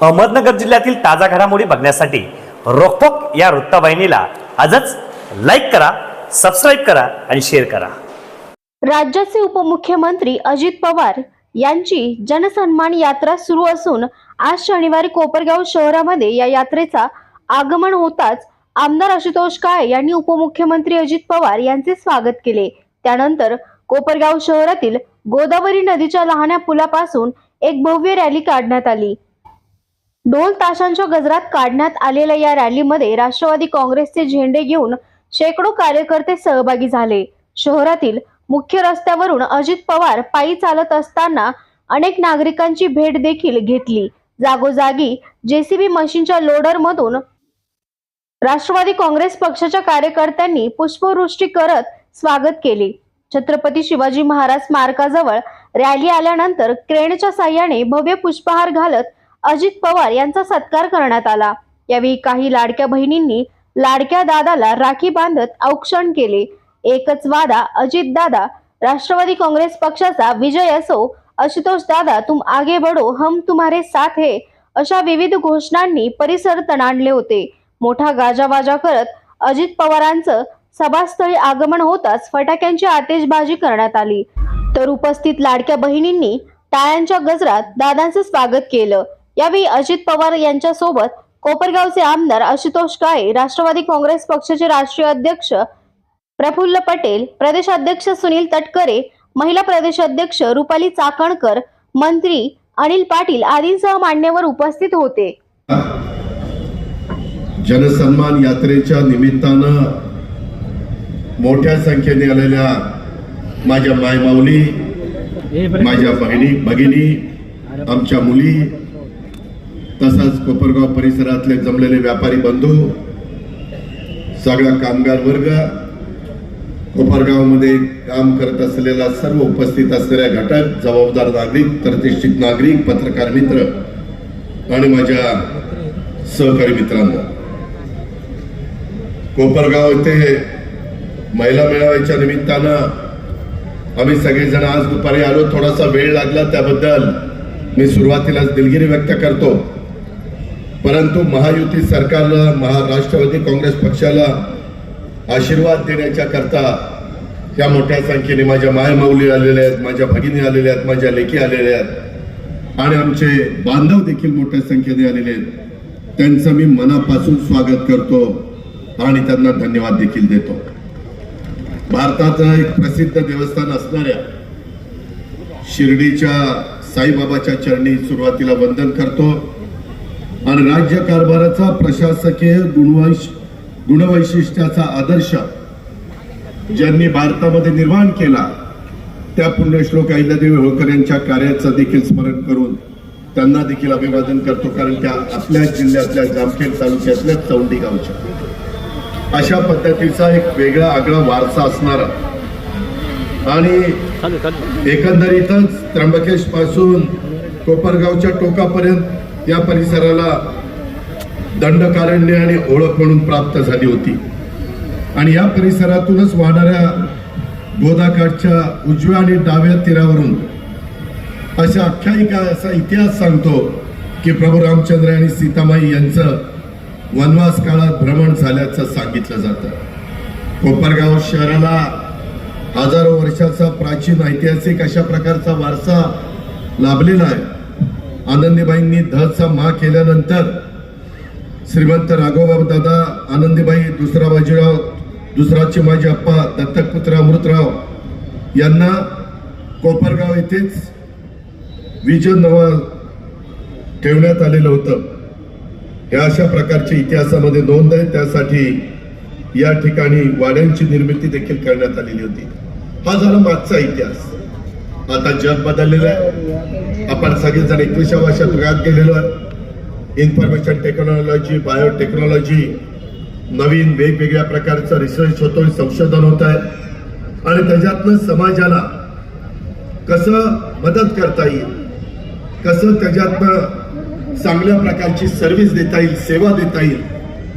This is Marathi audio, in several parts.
अहमदनगर जिल्ह्यातील ताजा घडामोडी बघण्यासाठी रोखोक या वृत्तवाहिनीला आजच लाईक करा सबस्क्राईब करा आणि शेअर करा. राज्याचे उपमुख्यमंत्री अजित पवार यांची जनसन्मान यात्रा सुरू असून आज शनिवारी कोपरगाव शहरामध्ये या यात्रेचा आगमन होताच आमदार आशुतोष काळे यांनी उपमुख्यमंत्री अजित पवार यांचे स्वागत केले. त्यानंतर कोपरगाव शहरातील गोदावरी नदीच्या लहान्या पुलापासून एक भव्य रॅली काढण्यात आली. ढोल ताशांच्या गजरात काढण्यात आलेल्या या रॅलीमध्ये राष्ट्रवादी काँग्रेसचे झेंडे घेऊन शेकडो कार्यकर्ते सहभागी झाले. शहरातील मुख्य रस्त्यावरून अजित पवार पायी चालत असताना अनेक नागरिकांची भेट देखील घेतली. जागोजागी जेसीबी मशीनच्या लोडर मधून राष्ट्रवादी काँग्रेस पक्षाच्या कार्यकर्त्यांनी पुष्पवृष्टी करत स्वागत केले. छत्रपती शिवाजी महाराज स्मारकाजवळ रॅली आल्यानंतर क्रेनच्या साह्याने भव्य पुष्पहार घालत अजित पवार यांचा सत्कार करण्यात आला. यावेळी काही लाडक्या बहिणींनी लाडक्या दादाला राखी बांधत औक्षण केले. एकच वादा अजित दादा. राष्ट्रवादी काँग्रेस पक्षाचा विजय असो आशुतोष दादा तुम आगे बढो हम तुम्हारे साथ हे अशा विविध घोषणांनी परिसर तणाणले होते. मोठा गाजावाजा करत अजित पवारांचं सभास्थळी आगमन होताच फटाक्यांची आतिषबाजी करण्यात आली. तर उपस्थित लाडक्या बहिणींनी टाळ्यांच्या गजरात दादांचं स्वागत केलं. यावेळी अजित पवार यांच्या सोबत कोपरगावचे आमदार आशुतोष काळे राष्ट्रवादी काँग्रेस पक्षाचे राष्ट्रीय अध्यक्ष प्रफुल्ल पटेल प्रदेशाध्यक्ष सुनील तटकरे महिला प्रदेशाध्यक्ष रुपाली चाकणकर मंत्री अनिल पाटील आदींसह मान्यवर उपस्थित होते. जनसन्मान यात्रेच्या निमित्तानं मोठ्या संख्येने आलेल्या माझ्या मायमाऊली माझ्या बहिणी भगिनी आमच्या मुली तसाच कोपरगाव परिसरातले जमलेले व्यापारी बंधू सगळा कामगार वर्ग कोपरगावमध्ये काम करत असलेला सर्व उपस्थित असलेल्या घटक जबाबदार नागरिक प्रतिष्ठित नागरिक पत्रकार मित्र आणि माझ्या सहकारी मित्रांना. कोपरगाव येथे महिला मेळाव्याच्या निमित्तानं आम्ही सगळेजण आज दुपारी आलो. थोडासा वेळ लागला त्याबद्दल मी सुरुवातीलाच दिलगिरी व्यक्त करतो. परंतु महायुती सरकारला महाराष्ट्रवादी काँग्रेस पक्षाला आशीर्वाद देण्याच्या करता या मोठ्या संख्येने माझ्या मायमाऊली आलेल्या आहेत माझ्या भगिनी आलेल्या आहेत माझ्या लेखी आलेल्या आहेत. आणि आमचे बांधव देखील मोठ्या संख्येने आलेले आहेत. त्यांचं मी मनापासून स्वागत करतो आणि त्यांना धन्यवाद देखील देतो. भारताचं एक प्रसिद्ध देवस्थान असणाऱ्या शिर्डीच्या साईबाबाच्या चरणी सुरुवातीला वंदन करतो. आणि राज्य कारभाराचा प्रशासकीय गुणवैश गुणवैशिष्ट्याचा आदर्श ज्यांनी भारतामध्ये निर्माण केला त्या पुण्यश्लोक अहिल्यादेवी होळकर यांच्या कार्याचं देखील स्मरण करून त्यांना देखील अभिवादन करतो कारण त्या आपल्याच जिल्ह्यातल्या जामखेड तालुक्यातल्या चौंडी गावच्या. अशा पद्धतीचा एक वेगळा आगळा वारसा असणारा आणि एकंदरीतच त्र्यंबकेशपासून कोपरगावच्या टोकापर्यंत या परिसराला दंडकारण्य आणि ओळख म्हणून प्राप्त झाली होती. आणि या परिसरातूनच वाहणाऱ्या गोदाकाठच्या उजव्या आणि डाव्या तीरावरून अशा आख्यायिका असा इतिहास सांगतो की प्रभू रामचंद्र आणि सीतामाई यांचं वनवास काळात भ्रमण झाल्याचं सांगितलं जातं. कोपरगाव शहराला हजारो वर्षाचा प्राचीन ऐतिहासिक अशा प्रकारचा वारसा लाभलेला आहे. आनंदीबाईंनी धचा मा केल्यानंतर श्रीमंत राघोबा दादा आनंदीबाई दुसरा बाजीराव दुसरा चिमाजी अप्पा दत्तकपुत्र अमृतराव यांना कोपरगाव येथेच विजन नवा ठेवण्यात आलेलं होतं. या अशा प्रकारची इतिहासामध्ये नोंद आहे. त्यासाठी या ठिकाणी वाड्यांची निर्मिती देखील करण्यात आलेली होती. हा झाला मागचा इतिहास. आता जग बदललेलं आहे. आपण सगळेजण एकविसाव्या वर्षात युगात गेलेलो आहे. इन्फॉर्मेशन टेक्नॉलॉजी बायोटेक्नॉलॉजी नवीन वेगवेगळ्या प्रकारचं रिसर्च होतोय संशोधन होत आहे आणि त्याच्यातनं समाजाला कसं मदत करता येईल? कसं त्याच्यातनं चांगल्या प्रकारची सर्व्हिस देता येईल सेवा देता येईल?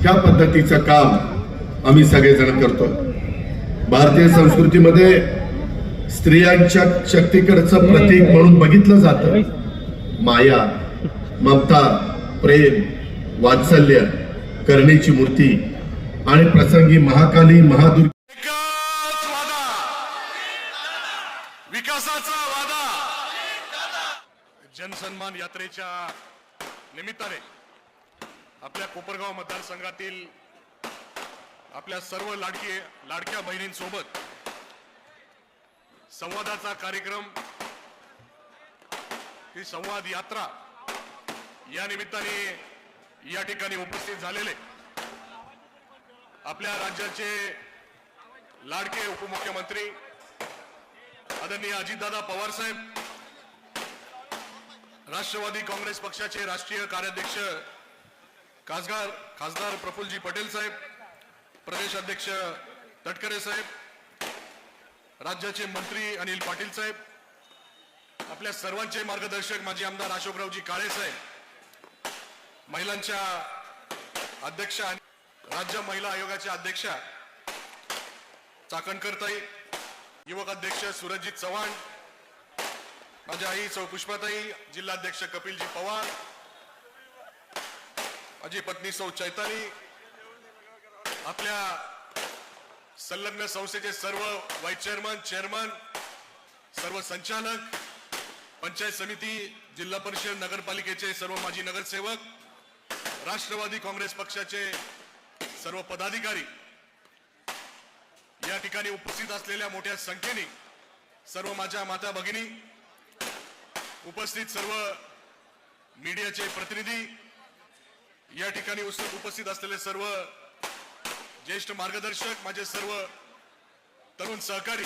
ह्या पद्धतीचं काम आम्ही सगळेजण करतो भारतीय संस्कृतीमध्ये स्त्रियांच्या शक्तीकडचं प्रतीक म्हणून बघितलं जातं. माया ममता प्रेम वात्सल्य करणीची मूर्ती आणि प्रसंगी महाकाली महादुर्गा. विकासाचा वादा. जनसन्मान यात्रेच्या निमित्ताने आपल्या कोपरगाव मतदारसंघातील आपल्या सर्व लाडकी लाडक्या बहिणींसोबत संवादाचा कार्यक्रम ही संवाद यात्रा या निमित्ताने या ठिकाणी उपस्थित झालेले. आपल्या राज्याचे लाडके उपमुख्यमंत्री आदरणीय अजितदादा पवार साहेब राष्ट्रवादी काँग्रेस पक्षाचे राष्ट्रीय कार्याध्यक्ष खासदार खासदार प्रफुल्लजी पटेल साहेब प्रदेश अध्यक्ष तटकरे साहेब राज्याचे मंत्री अनिल पाटील साहेब आपल्या सर्वांचे मार्गदर्शक माजी आमदार अशोकरावजी काळे साहेब महिलांच्या अध्यक्ष राज्य महिला आयोगाच्या अध्यक्षा चाकणकरताई युवक अध्यक्ष सुरजित चव्हाण माझ्या आई सौ पुष्पाताई जिल्हाध्यक्ष कपिलजी पवार माझी पत्नी सौ चैताली आपल्या संलग्न संस्थेचे सर्व व्हाईस चेअरमन चेअरमन सर्व संचालक पंचायत समिती जिल्हा परिषद नगरपालिकेचे सर्व माजी नगरसेवक राष्ट्रवादी काँग्रेस पक्षाचे सर्व पदाधिकारी या ठिकाणी उपस्थित असलेल्या मोठ्या संख्येने सर्व माझ्या माता भगिनी उपस्थित सर्व मीडियाचे प्रतिनिधी या ठिकाणी उपस्थित असलेले सर्व ज्येष्ठ मार्गदर्शक माझे सर्व तरुण सहकारी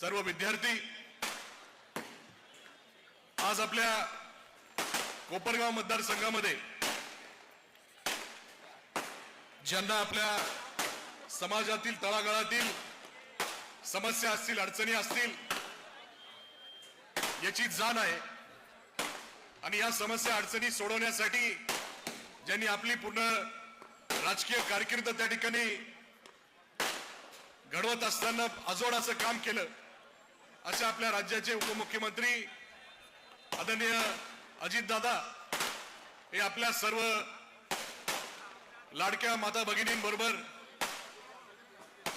सर्व विद्यार्थी आज आपल्या कोपरगाव मतदारसंघामध्ये ज्यांना आपल्या समाजातील तळागाळातील समस्या असतील अडचणी असतील याची जाण आहे. आणि या समस्या अडचणी सोडवण्यासाठी ज्यांनी आपली पूर्ण राजकीय कारकीर्द त्या ठिकाणी घडवत असताना अजोड असं काम केलं. अशा आपल्या राज्याचे उपमुख्यमंत्री आदरणीय अजितदादा हे आपल्या सर्व लाडक्या माता भगिनींबरोबर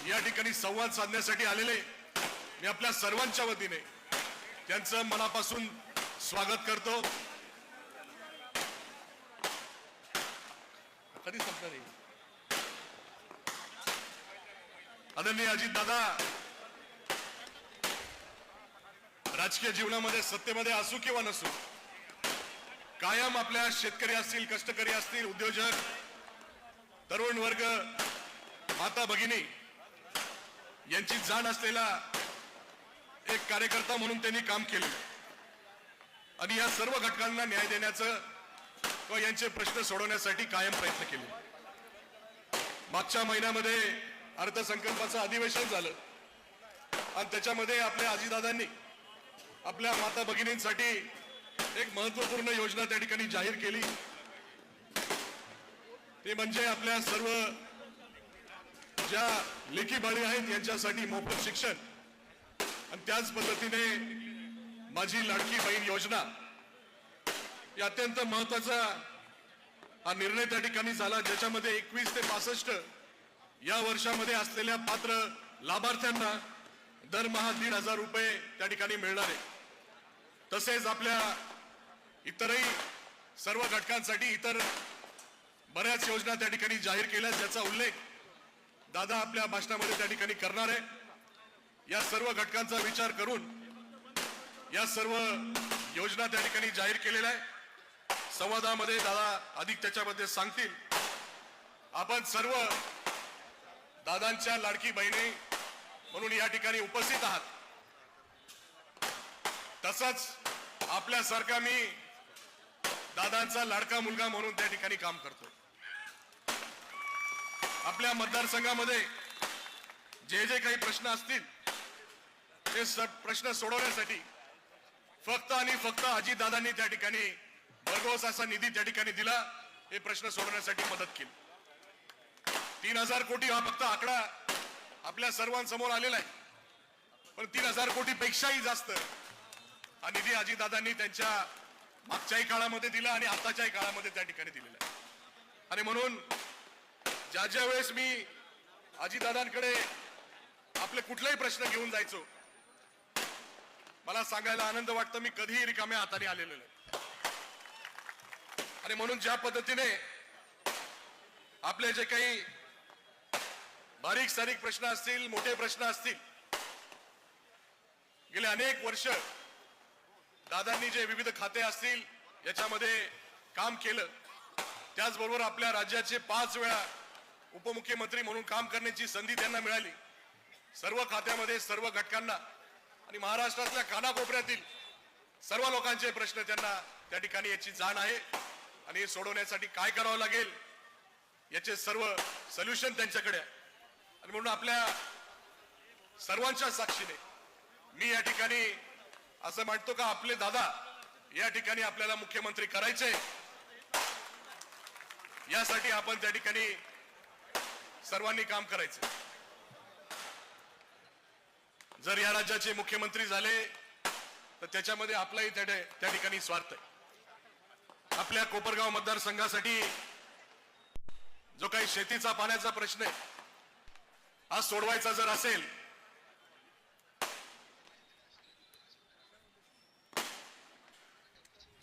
या ठिकाणी संवाद साधण्यासाठी आलेले. मी आपल्या सर्वांच्या वतीने त्यांचं मनापासून स्वागत करतो. कधी संपणार आहे? आदरणीय अजित दादा राजकीय जीवनामध्ये सत्तेमध्ये असू किंवा नसू कायम आपल्या शेतकरी असतील कष्टकरी असतील उद्योजक तरुण वर्ग माता भगिनी यांची जाण असलेला एक कार्यकर्ता म्हणून त्यांनी काम केले. आणि या सर्व घटकांना न्याय देण्याचं व यांचे प्रश्न सोडवण्यासाठी कायम प्रयत्न केले. मागच्या महिन्यामध्ये अर्थसंकल्पाचं अधिवेशन झालं. आणि त्याच्यामध्ये आपल्या आजीदादांनी आपल्या माता भगिनींसाठी एक महत्त्वपूर्ण योजना त्या ठिकाणी जाहीर केली. ते म्हणजे आपल्या सर्व ज्या लेखी बाळी आहेत यांच्यासाठी मोफत शिक्षण. आणि त्याच पद्धतीने माझी लाडकी बहीण योजना या अत्यंत महत्त्वाचा हा निर्णय त्या ठिकाणी झाला ज्याच्यामध्ये एकवीस ते पासष्ट या वर्षामध्ये असलेल्या पात्र लाभार्थ्यांना दरमहा दीड हजार रुपये त्या ठिकाणी मिळणार आहे. तसेच आपल्या इतरही सर्व घटकांसाठी इतर बऱ्याच योजना त्या ठिकाणी जाहीर केल्या ज्याचा उल्लेख दादा आपल्या भाषणामध्ये त्या ठिकाणी करणार आहे. या सर्व घटकांचा विचार करून या सर्व योजना त्या ठिकाणी जाहीर केलेल्या आहे संवादामध्ये दादा अधिक त्याच्यामध्ये सांगतील. आपण सर्व दादांच्या लाडकी बहिणी म्हणून या ठिकाणी उपस्थित आहात. तसंच आपल्यासारखा मी दादांचा लाडका मुलगा म्हणून त्या ठिकाणी काम करतो. आपल्या मतदारसंघामध्ये जे जे काही प्रश्न असतील ते प्रश्न सोडवण्यासाठी फक्त आणि फक्त अजितदादांनी त्या ठिकाणी भरघोस असा निधी त्या ठिकाणी दिला हे प्रश्न सोडवण्यासाठी मदत केली. तीन हजार कोटी हा फक्त आकडा आपल्या सर्वांसमोर आलेला आहे. पण तीन हजार कोटी पेक्षाही जास्त हा निधी अजितदादांनी त्यांच्या मागच्याही काळामध्ये दिला आणि आताच्याही काळामध्ये त्या ठिकाणी दिलेलं आहे. आणि म्हणून ज्या ज्या वेळेस मी अजितदादांकडे आपले कुठलेही प्रश्न घेऊन जायचो मला सांगायला आनंद वाटतो मी कधीही रिकाम्या हाताने आलेलो नाही. आणि म्हणून ज्या पद्धतीने आपले जे काही बारीक सारीक प्रश्न असतील मोठे प्रश्न असतील. गेले अनेक वर्ष दादांनी जे विविध खाते असतील याच्यामध्ये काम केलं. त्याचबरोबर आपल्या राज्याचे पाच वेळा उपमुख्यमंत्री म्हणून काम करण्याची संधी त्यांना मिळाली. सर्व खात्यामध्ये सर्व घटकांना आणि महाराष्ट्रातल्या कानाकोपऱ्यातील सर्व लोकांचे प्रश्न त्यांना त्या ठिकाणी याची जाण आहे. आणि सोडवण्यासाठी काय करावं लागेल याचे सर्व सोल्युशन त्यांच्याकडे आहे. आणि म्हणून आपल्या सर्वांच्या साक्षीने मी या ठिकाणी असं म्हणतो का आपले दादा या ठिकाणी आपल्याला मुख्यमंत्री करायचे. यासाठी आपण त्या ठिकाणी सर्वांनी काम करायचं. जर या राज्याचे मुख्यमंत्री झाले तर त्याच्यामध्ये आपलाही त्या त्या ठिकाणी स्वार्थ आहे. आपल्या कोपरगाव मतदारसंघासाठी जो काही शेतीचा पाण्याचा प्रश्न आहे हा सोडवायचा जर असेल.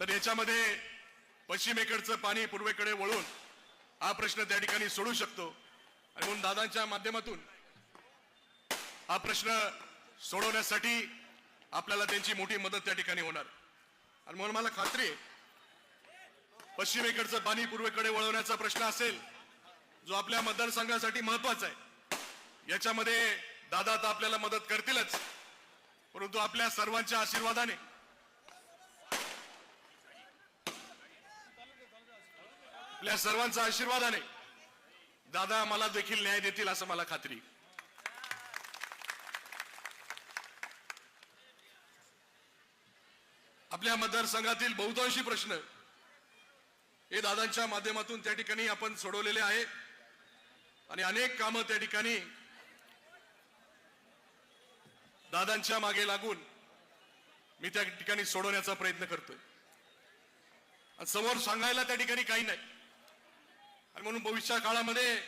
तर याच्यामध्ये पश्चिमेकडचं पाणी पूर्वेकडे वळून हा प्रश्न त्या ठिकाणी सोडू शकतो. आणि म्हणून दादांच्या माध्यमातून हा प्रश्न सोडवण्यासाठी आपल्याला त्यांची मोठी मदत त्या ठिकाणी होणार. आणि म्हणून मला खात्री आहे पश्चिमेकडचं पाणी पूर्वेकडे वळवण्याचा प्रश्न असेल जो आपल्या मतदारसंघासाठी महत्त्वाचा आहे. याच्यामध्ये दादा तर आपल्याला मदत करतीलच. परंतु आपल्या सर्वांच्या आशीर्वादाने. आपल्या सर्वांच्या आशीर्वादाने दादा मला देखील न्याय देतील असं मला खात्री. आपल्या मतदारसंघातील बहुतांशी प्रश्न हे दादांच्या माध्यमातून त्या ठिकाणी आपण सोडवलेले आहे. आणि अनेक कामं त्या ठिकाणी दादांच्या मागे लागून मी त्या ठिकाणी सोडवण्याचा प्रयत्न करतोय. समोर सांगायला त्या ठिकाणी काही नाही. आणि म्हणून भविष्य काळामध्ये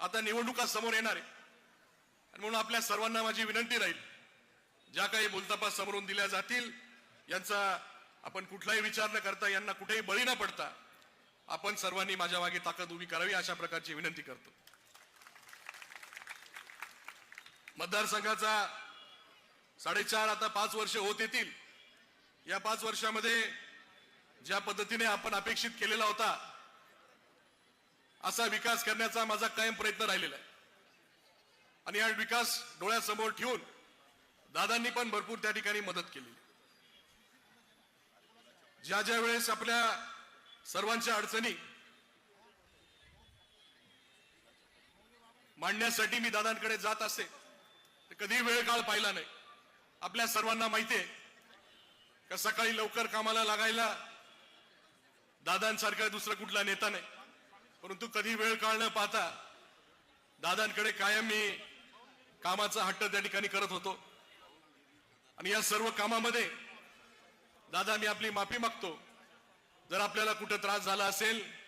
आता निवडणुका समोर येणार आहे. आणि म्हणून आपल्या सर्वांना माझी विनंती राहील ज्या काही बोलतापा समोरून दिल्या जातील यांचा आपण कुठलाही विचार न करता यांना कुठेही बळी न पडता आपण सर्वांनी माझ्या मागे ताकद उभी करावी अशा प्रकारची विनंती करतो. मतदारसंघाचा साडेचार आता पाच वर्ष होत येतील. या पाच वर्षामध्ये ज्या पद्धतीने आपण अपेक्षित केलेला होता असा विकास करण्याचा माझा कायम प्रयत्न राहिलेला आहे. आणि हा विकास डोळ्यासमोर ठेवून दादांनी पण भरपूर त्या ठिकाणी मदत केली. ज्या ज्या वेळेस आपल्या सर्वांच्या अडचणी मांडण्यासाठी मी दादांकडे जात असे कधी वेळ काळ पाहिला नाही. आपल्या सर्वांना माहिती आहे का सकाळी लवकर कामाला लागायला दादांसारखा दुसरा कुठला नेता नाही. परंतु कधी वेळ काळ न पाहता दादांकडे कायम मी कामाचा हट्ट त्या ठिकाणी करत होतो. आणि या सर्व कामामध्ये दादा मी आपली माफी मागतो. जर आपल्याला कुठं त्रास झाला असेल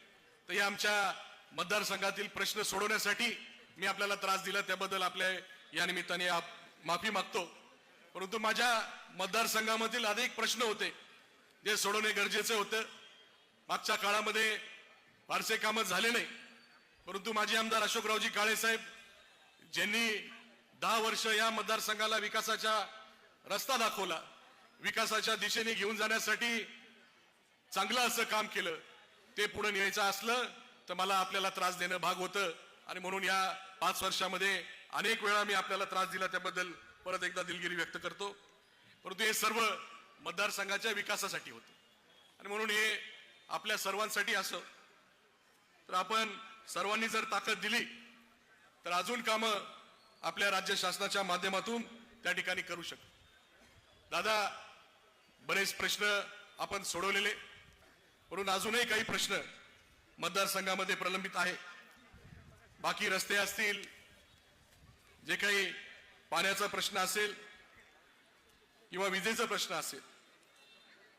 तर या आमच्या मतदारसंघातील प्रश्न सोडवण्यासाठी मी आपल्याला त्रास दिला. त्याबद्दल आपल्या या निमित्ताने आप- माफी मागतो. परंतु माझ्या मतदारसंघामधील अनेक प्रश्न होते जे सोडवणे गरजेचे होतं. मागच्या काळामध्ये फारसे कामं झाले नाही. परंतु माजी आमदार अशोकरावजी काळे साहेब ज्यांनी दहा वर्ष या मतदारसंघाला विकासाच्या रस्ता दाखवला विकासाच्या दिशेने घेऊन जाण्यासाठी चांगलं असं काम केलं ते पुढे न्यायचं असलं तर मला आपल्याला त्रास देणं भाग होतं. आणि म्हणून या पाच वर्षामध्ये अनेक वेळा मी आपल्याला त्रास दिला त्याबद्दल परत एकदा दिलगिरी व्यक्त करतो. परंतु हे सर्व मतदारसंघाच्या विकासासाठी होतं. आणि म्हणून हे आपल्या सर्वांसाठी असं. तर आपण सर्वांनी जर ताकद दिली तर अजून कामं आपल्या राज्य शासनाच्या माध्यमातून त्या ठिकाणी करू शकतो. दादा बरेच प्रश्न आपण सोडवलेले. म्हणून अजूनही काही प्रश्न मतदारसंघामध्ये प्रलंबित आहे बाकी रस्ते असतील जे काही पाण्याचा प्रश्न असेल किंवा विजेचा प्रश्न असेल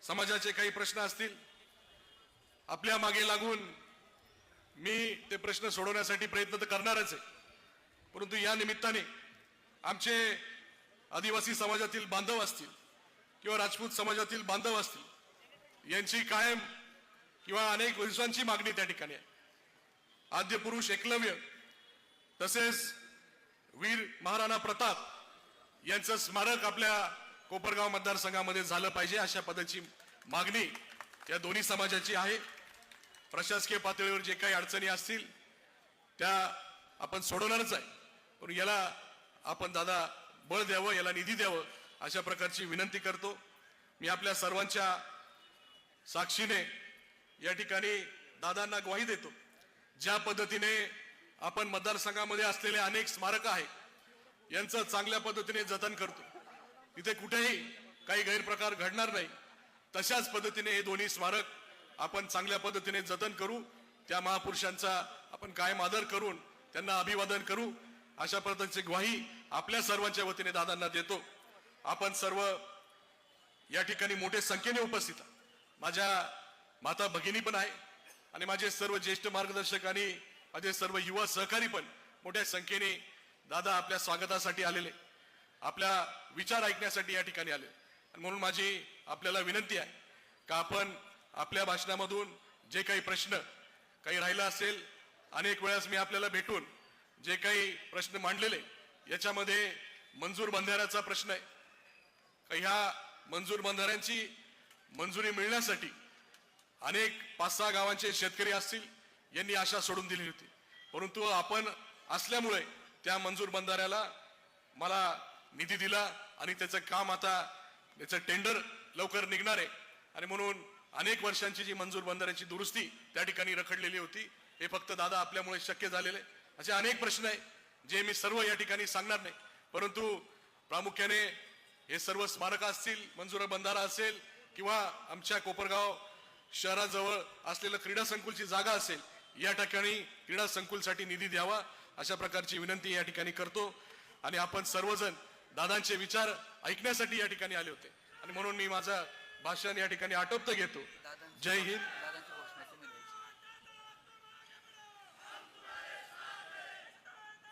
समाजाचे काही प्रश्न असतील आपल्या मागे लागून मी ते प्रश्न सोडवण्यासाठी प्रयत्न तर करणारच आहे. परंतु या निमित्ताने आमचे आदिवासी समाजातील बांधव असतील किंवा राजपूत समाजातील बांधव असतील यांची कायम किंवा अनेक वर्षांची मागणी त्या ठिकाणी आहे. आद्य पुरुष एकलव्य तसेच वीर महाराणा प्रताप यांचं स्मारक आपल्या कोपरगाव मतदारसंघामध्ये झालं पाहिजे अशा पदाची मागणी या दोन्ही समाजाची आहे. प्रशासकीय पातळीवर जे काही अडचणी असतील त्या आपण सोडवणारच आहे. पण याला आपण दादा बळ द्यावं याला निधी द्यावं अशा प्रकारची विनंती करतो. मी आपल्या सर्वांच्या साक्षीने या ठिकाणी दादांना ग्वाही देतो. ज्या पद्धतीने आपण मतदारसंघामध्ये असलेले अनेक स्मारक आहे. यांचं चांगल्या पद्धतीने जतन करतो. इथे कुठेही काही गैरप्रकार घडणार नाही. तशाच पद्धतीने हे दोन्ही स्मारक आपण चांगल्या पद्धतीने जतन करू. त्या महापुरुषांचा आपण कायम आदर करून त्यांना अभिवादन करू. अशा पद्धतीची ग्वाही आपल्या सर्वांच्या वतीने दादांना देतो. आपण सर्व या ठिकाणी मोठ्या संख्येने उपस्थित माझ्या माता भगिनी पण आहे आणि माझे सर्व ज्येष्ठ मार्गदर्शक आणि माझे सर्व युवा सहकारी पण मोठ्या संख्येने दादा आपल्या स्वागतासाठी आलेले. आपल्या विचार ऐकण्यासाठी या ठिकाणी आले. आणि म्हणून माझी आपल्याला विनंती आहे का आपण आपल्या भाषणामधून जे काही प्रश्न काही राहिला असेल अनेक वेळास मी आपल्याला भेटून जे काही प्रश्न मांडलेले याच्यामध्ये मंजूर बंधाऱ्याचा प्रश्न आहे. का ह्या मंजूर बंधाऱ्यांची मंजुरी मिळण्यासाठी अनेक पाच सहा गावांचे शेतकरी असतील यांनी आशा सोडून दिली होती. परंतु आपण असल्यामुळे त्या मंजूर बंधाऱ्याला मला निधी दिला आणि त्याचं काम आता त्याचं टेंडर लवकर निघणार आहे. आणि म्हणून अनेक वर्षांची जी मंजूर बंधाऱ्याची दुरुस्ती त्या ठिकाणी रखडलेली होती. हे फक्त दादा आपल्यामुळे शक्य झालेले. असे अनेक प्रश्न आहे जे मी सर्व या ठिकाणी सांगणार नाही. परंतु प्रामुख्याने हे सर्व स्मारक असतील मंजूर बंधारा असेल किंवा आमच्या कोपरगाव शहराजवळ असलेलं क्रीडा संकुलची जागा असेल या ठिकाणी क्रीडा संकुलसाठी निधी द्यावा अशा प्रकारची विनंती या ठिकाणी करतो. आणि आपण सर्वजण दादांचे विचार ऐकण्यासाठी या ठिकाणी आले होते. आणि म्हणून मी माझं भाषण या ठिकाणी आटोपत घेतो. जय हिंद.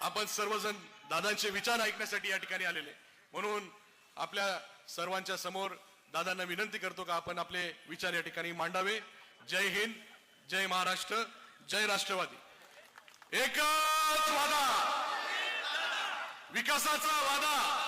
आपण सर्वजण दादांचे विचार ऐकण्यासाठी या ठिकाणी आलेले. म्हणून आपल्या सर्वांच्या समोर दादांना विनंती करतो का आपण आपले विचार या ठिकाणी मांडावे. जय हिंद. जय महाराष्ट्र. जय राष्ट्रवादी. एकच वादा. विकासाचा वादा.